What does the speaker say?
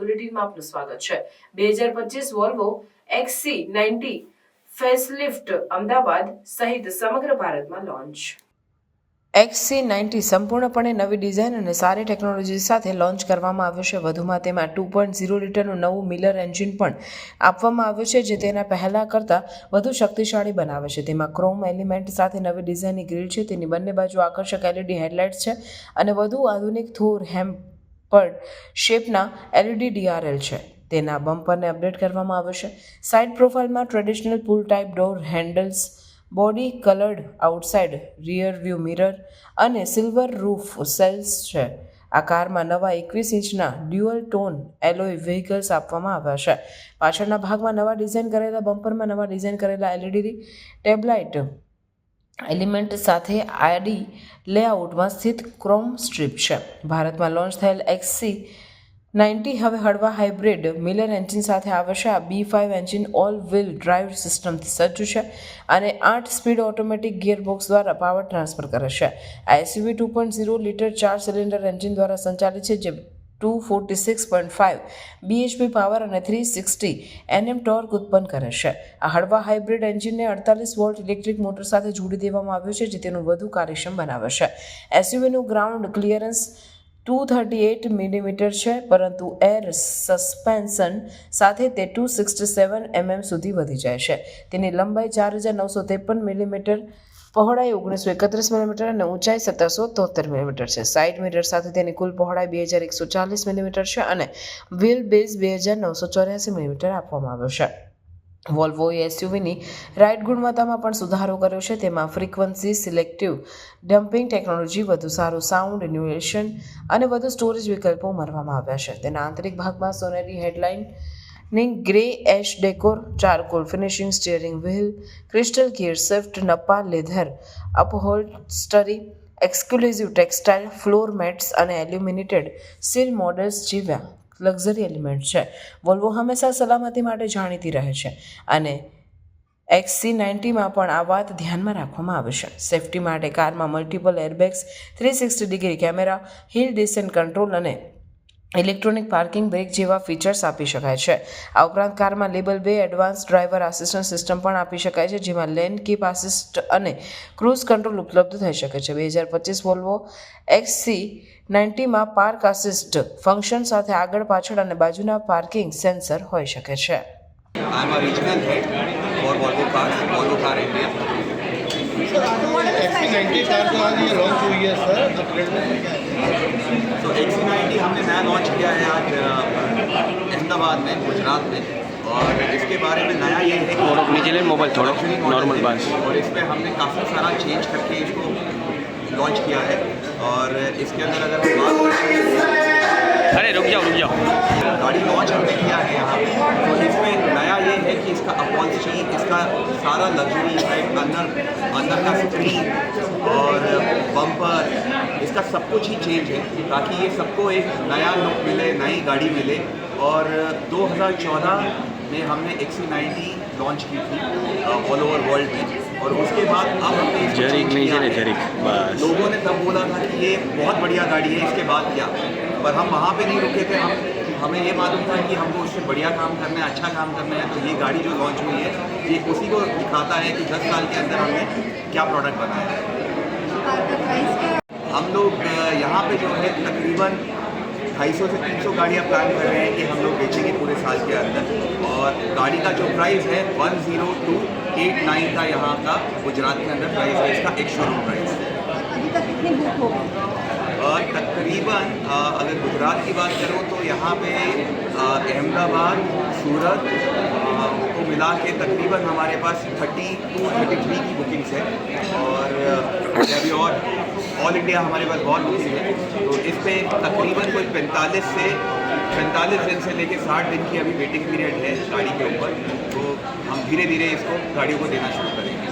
બુલેટિનમાં આપનું સ્વાગત છે. બે હજાર પચીસ Volvo XC ninety facelift Ahmedabad સહિત સમગ્ર ભારતમાં લોન્ચ એક્સસી નાઇન્ટી સંપૂર્ણપણે નવી ડિઝાઇન અને સારી ટેકનોલોજી સાથે લોન્ચ કરવામાં આવ્યું છે. વધુમાં તેમાં ટુ પોઈન્ટ ઝીરો લીટરનું નવું મિલર એન્જિન પણ આપવામાં આવ્યું છે, જે તેના પહેલાં કરતાં વધુ શક્તિશાળી બનાવે છે. તેમાં ક્રોમ એલિમેન્ટ સાથે નવી ડિઝાઇનની ગ્રીલ છે. તેની બંને બાજુ આકર્ષક એલઈડી હેડલાઇટ્સ છે અને વધુ આધુનિક થોર હેમ્પર્ડ શેપના એલઈડી ડીઆરએલ છે. તેના બમ્પરને અપડેટ કરવામાં આવશે side પ્રોફાઇલમાં traditional pull type door handles, body coloured outside rear view mirror અને સિલ્વર રૂફ સેલ્સ છે. આ કારમાં નવા એકવીસ ઇંચના ડ્યુઅલ ટોન એલોય વ્હીકલ્સ આપવામાં આવ્યા છે. પાછળના ભાગમાં નવા ડિઝાઇન કરેલા બમ્પરમાં નવા ડિઝાઇન કરેલા એલઈડી ટેબલાઇટ એલિમેન્ટ સાથે આડી લેઆઉટમાં સ્થિત ક્રોમ સ્ટ્રીપ છે. ભારતમાં લોન્ચ થયેલ એક્સસી નાઇન્ટી હવે હળવા હાઇબ્રિડ મિલર એન્જિન સાથે આવશે. B five engine all wheel drive સિસ્ટમથી સજ્જ છે અને આઠ સ્પીડ ઓટોમેટિક ગિયરબોક્સ દ્વારા પાવર ટ્રાન્સફર કરે છે. આ SUV two point zero litre ચાર સિલિન્ડર એન્જિન દ્વારા સંચાલિત છે, જે two forty six point five BHP power અને થ્રી સિક્સટી એનએમ ટોર્ક ઉત્પન્ન કરે છે. આ હળવા હાઇબ્રિડ એન્જિનને અડતાલીસ વોલ્ટ ઇલેક્ટ્રિક મોટર સાથે જોડી દેવામાં આવ્યું છે, જે તેનું વધુ કાર્યક્ષમ બનાવે છે. એસયુવીનું ground clearance two thirty eight millimetre છે, પરંતુ એર સસ્પેન્શન સાથે તે ટુ સિક્સટી સેવન એમએમ સુધી વધી જાય છે. તેની લંબાઈ ચાર હજાર નવસો ત્રેપન મિલીમીટર પહોળાઈ ઓગણીસો એકત્રીસ મિલીમીટર અને ઊંચાઈ સત્તરસો તોતેર મિલીમીટર છે. સાઇડ મિરર સાથે તેની કુલ પહોળાઈ બે હજાર એકસો ચાલીસ મિલીમીટર છે અને વ્હીલ બેઝ બે હજાર નવસો ચોર્યાસી મિલીમીટર આપવામાં આવ્યો છે. વોલ્વોએ એસયુવીની રાઇડ ગુણવત્તામાં પણ સુધારો કર્યો છે. તેમાં ફ્રીક્વન્સી સિલેક્ટિવ ડમ્પિંગ ટેકનોલોજી વધુ સારું સાઉન્ડ ઇન્યુએશન અને વધુ સ્ટોરેજ વિકલ્પો ઉમેરવામાં આવ્યા છે. તેના આંતરિક ભાગમાં સોનેરી હેડલાઇન ની grey ash decor charcoal finishing steering wheel crystal gear shift nappa leather upholstery exclusive textile floor mats અને એલ્યુમિનેટેડ સીલ મોડલ્સ જેવા લક્ઝરી એલિમેન્ટ છે. વોલ્વો હંમેશા સલામતી માટે જાણીતી રહે છે અને એક્સસી નાઇન્ટીમાં પણ આ વાત ધ્યાનમાં રાખવામાં આવે છે. સેફટી માટે કારમાં multiple airbags three sixty degree camera hill descent control અને ઇલેક્ટ્રોનિક પાર્કિંગ બ્રેક જેવા ફીચર્સ આપી શકાય છે આ ઉપરાંત કારમાં લેબલ બે એડવાન્સ ડ્રાઈવર આસિસ્ટન્ટ સિસ્ટમ પણ આપી શકાય છે જેમાં લેન કીપ આસિસ્ટ અને ક્રૂઝ કંટ્રોલ ઉપલબ્ધ થઈ શકે છે બે હજાર પચીસ વોલ્વો એક્સસી નાઇન્ટીમાં પાર્ક આસિસ્ટ ફંક્શન સાથે આગળ પાછળ અને બાજુના પાર્કિંગ સેન્સર હોઈ શકે છે I am a regional head for Volvo Cars, Volvo Car India. XC ninety car जो आज ये लॉन्च हुई है सर अपग्रेड में تو ایکسی نائنٹی ہم نے نیا لانچ کیا ہے آج احمد آباد میں گجرات میں اور اس کے بارے میں نیا یہ ہے تھوڑا نیچے موبائل تھوڑا نارمل بات اور اس پہ ہم نے کافی سارا چینج کر کے اس کو لانچ کیا ہے اور اس کے اندر اگر ارے رک جاؤ رک جاؤ گاڑی لانچ ہم نے کیا ہے یہاں پہ کا سب کچھ ہی چینج ہے تاکہ یہ سب کو ایک نیا لک ملے نئی گاڑی ملے۔ اور دو ہزار چودہ میں ہم نے ایک سی نائنٹی لانچ کی تھی آل اوور ورلڈ میں۔ اور اس کے بعد اب ہم نے لوگوں نے تب بولا تھا کہ یہ بہت بڑھیا گاڑی ہے اس کے بعد کیا۔ پر ہم وہاں پہ نہیں رکے تھے ہم ہمیں یہ معلوم تھا کہ ہم کو اس سے بڑھیا کام کرنا ہے اچھا کام کرنا ہے۔ تو یہ گاڑی جو لانچ ہوئی ہے یہ اسی کو دکھاتا ہے کہ دس سال کے اندر ہم نے کیا پروڈکٹ بنایا ہے۔ ہم لوگ یہاں پہ جو ہے تقریباً ڈھائی سو سے تین سو گاڑیاں پلان کر رہے ہیں کہ ہم لوگ بیچیں گے پورے سال کے اندر۔ اور گاڑی کا جو پرائز ہے ون زیرو ٹو ایٹ نائن کا یہاں کا گجرات کے اندر پرائز ہے اس کا ایک شو روم پرائز۔ تقریباً اگر گجرات کی بات کروں تو یہاں پہ احمد آباد سورت کو ملا کے تقریباً ہمارے پاس تھرٹی ٹو تھرٹی تھری کی بکنگس ہے اور ابھی اور آل انڈیا ہمارے پاس بہت ہوتی ہے۔ تو اس پہ تقریباً کوئی پینتالیس سے پینتالیس دن سے لے کے ساٹھ دن کی ابھی ویٹنگ پیریڈ ہے گاڑی کے اوپر۔ تو ہم دھیرے دھیرے اس کو گاڑیوں کو دینا شروع کریں۔